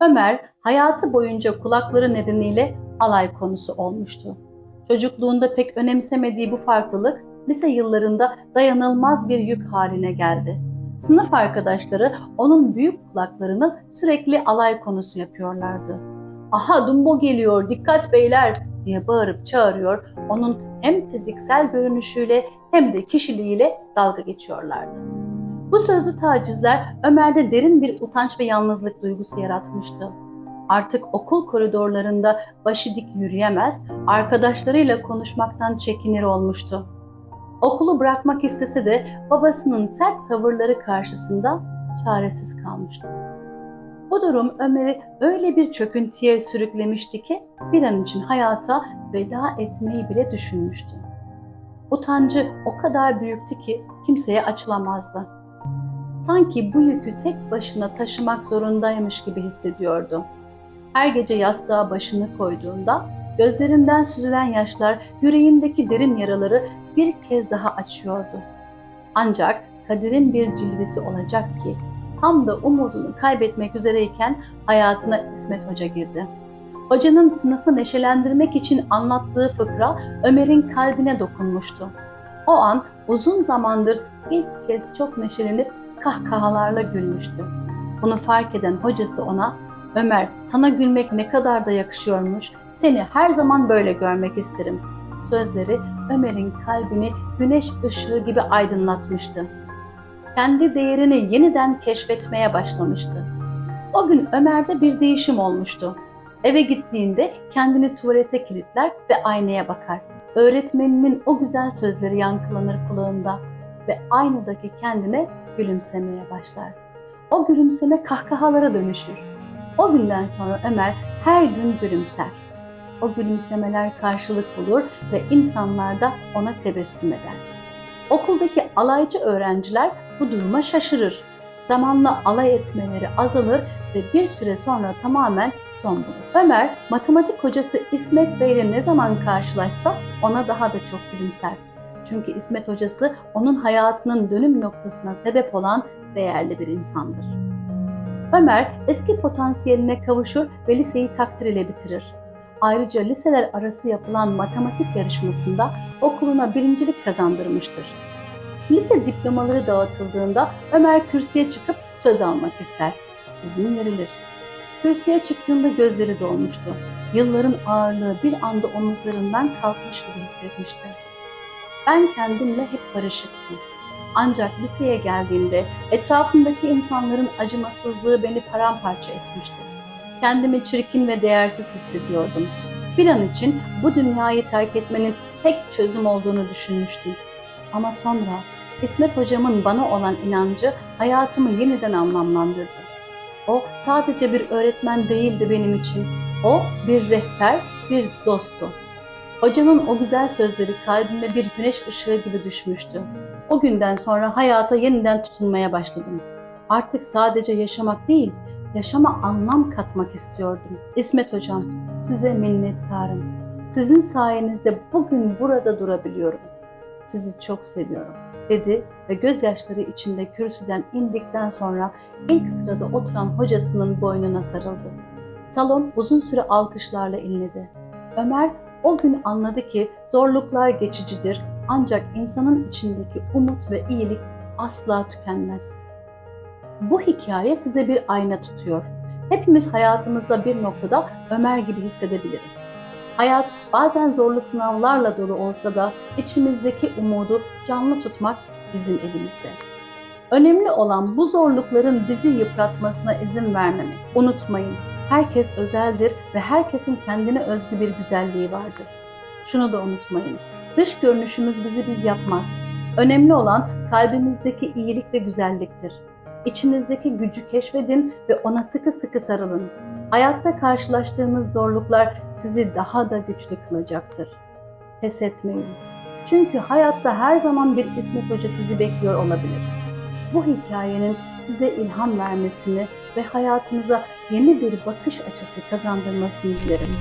Ömer hayatı boyunca kulakları nedeniyle alay konusu olmuştu. Çocukluğunda pek önemsemediği bu farklılık lise yıllarında dayanılmaz bir yük haline geldi. Sınıf arkadaşları onun büyük kulaklarını sürekli alay konusu yapıyorlardı. Aha Dumbo geliyor dikkat beyler diye bağırıp çağırıyor. Onun hem fiziksel görünüşüyle hem de kişiliğiyle dalga geçiyorlardı. Bu sözlü tacizler Ömer'de derin bir utanç ve yalnızlık duygusu yaratmıştı. Artık okul koridorlarında başı dik yürüyemez, arkadaşlarıyla konuşmaktan çekinir olmuştu. Okulu bırakmak istese de babasının sert tavırları karşısında çaresiz kalmıştı. Bu durum Ömer'i öyle bir çöküntüye sürüklemişti ki bir an için hayata veda etmeyi bile düşünmüştü. Utancı o kadar büyüktü ki kimseye açılamazdı. Sanki bu yükü tek başına taşımak zorundaymış gibi hissediyordu. Her gece yastığa başını koyduğunda gözlerinden süzülen yaşlar yüreğindeki derin yaraları bir kez daha açıyordu. Ancak kaderin bir cilvesi olacak ki tam da umudunu kaybetmek üzereyken hayatına İsmet Hoca girdi. Hocanın sınıfı neşelendirmek için anlattığı fıkra Ömer'in kalbine dokunmuştu. O an uzun zamandır ilk kez çok neşelenip kahkahalarla gülmüştü. Bunu fark eden hocası ona, Ömer sana gülmek ne kadar da yakışıyormuş, seni her zaman böyle görmek isterim. Sözleri Ömer'in kalbini güneş ışığı gibi aydınlatmıştı. Kendi değerini yeniden keşfetmeye başlamıştı. O gün Ömer'de bir değişim olmuştu. Eve gittiğinde kendini tuvalete kilitler ve aynaya bakar. Öğretmeninin o güzel sözleri yankılanır kulağında ve aynadaki kendine gülümsemeye başlar. O gülümseme kahkahalara dönüşür. O günden sonra Ömer her gün gülümser. O gülümsemeler karşılık bulur ve insanlar da ona tebessüm eder. Okuldaki alaycı öğrenciler bu duruma şaşırır. Zamanla alay etmeleri azalır ve bir süre sonra tamamen son bulur. Ömer, matematik hocası İsmet Bey ile ne zaman karşılaşsa ona daha da çok gülümser. Çünkü İsmet hocası onun hayatının dönüm noktasına sebep olan değerli bir insandır. Ömer eski potansiyeline kavuşur ve liseyi takdir ile bitirir. Ayrıca liseler arası yapılan matematik yarışmasında okuluna birincilik kazandırmıştır. Lise diplomaları dağıtıldığında Ömer kürsüye çıkıp söz almak ister. İzin verilir. Kürsüye çıktığında gözleri dolmuştu. Yılların ağırlığı bir anda omuzlarından kalkmış gibi hissetmişti. Ben kendimle hep barışıktım. Ancak liseye geldiğimde etrafımdaki insanların acımasızlığı beni paramparça etmişti. Kendimi çirkin ve değersiz hissediyordum. Bir an için bu dünyayı terk etmenin tek çözüm olduğunu düşünmüştüm. Ama sonra İsmet hocamın bana olan inancı hayatımı yeniden anlamlandırdı. O sadece bir öğretmen değildi benim için. O bir rehber, bir dosttu. Hocanın o güzel sözleri kalbime bir güneş ışığı gibi düşmüştü. O günden sonra hayata yeniden tutunmaya başladım. Artık sadece yaşamak değil, yaşama anlam katmak istiyordum. İsmet Hocam, size minnettarım. Sizin sayenizde bugün burada durabiliyorum. Sizi çok seviyorum, dedi ve gözyaşları içinde kürsüden indikten sonra ilk sırada oturan hocasının boynuna sarıldı. Salon uzun süre alkışlarla inledi. Ömer o gün anladı ki zorluklar geçicidir ancak insanın içindeki umut ve iyilik asla tükenmez. Bu hikaye size bir ayna tutuyor. Hepimiz hayatımızda bir noktada Ömer gibi hissedebiliriz. Hayat bazen zorlu sınavlarla dolu olsa da içimizdeki umudu canlı tutmak bizim elimizde. Önemli olan bu zorlukların bizi yıpratmasına izin vermemek. Unutmayın, herkes özeldir ve herkesin kendine özgü bir güzelliği vardır. Şunu da unutmayın, dış görünüşümüz bizi biz yapmaz. Önemli olan kalbimizdeki iyilik ve güzelliktir. İçinizdeki gücü keşfedin ve ona sıkı sıkı sarılın. Hayatta karşılaştığınız zorluklar sizi daha da güçlü kılacaktır. Pes etmeyin. Çünkü hayatta her zaman bir İsmet Hoca sizi bekliyor olabilir. Bu hikayenin size ilham vermesini ve hayatınıza yeni bir bakış açısı kazandırmasını dilerim.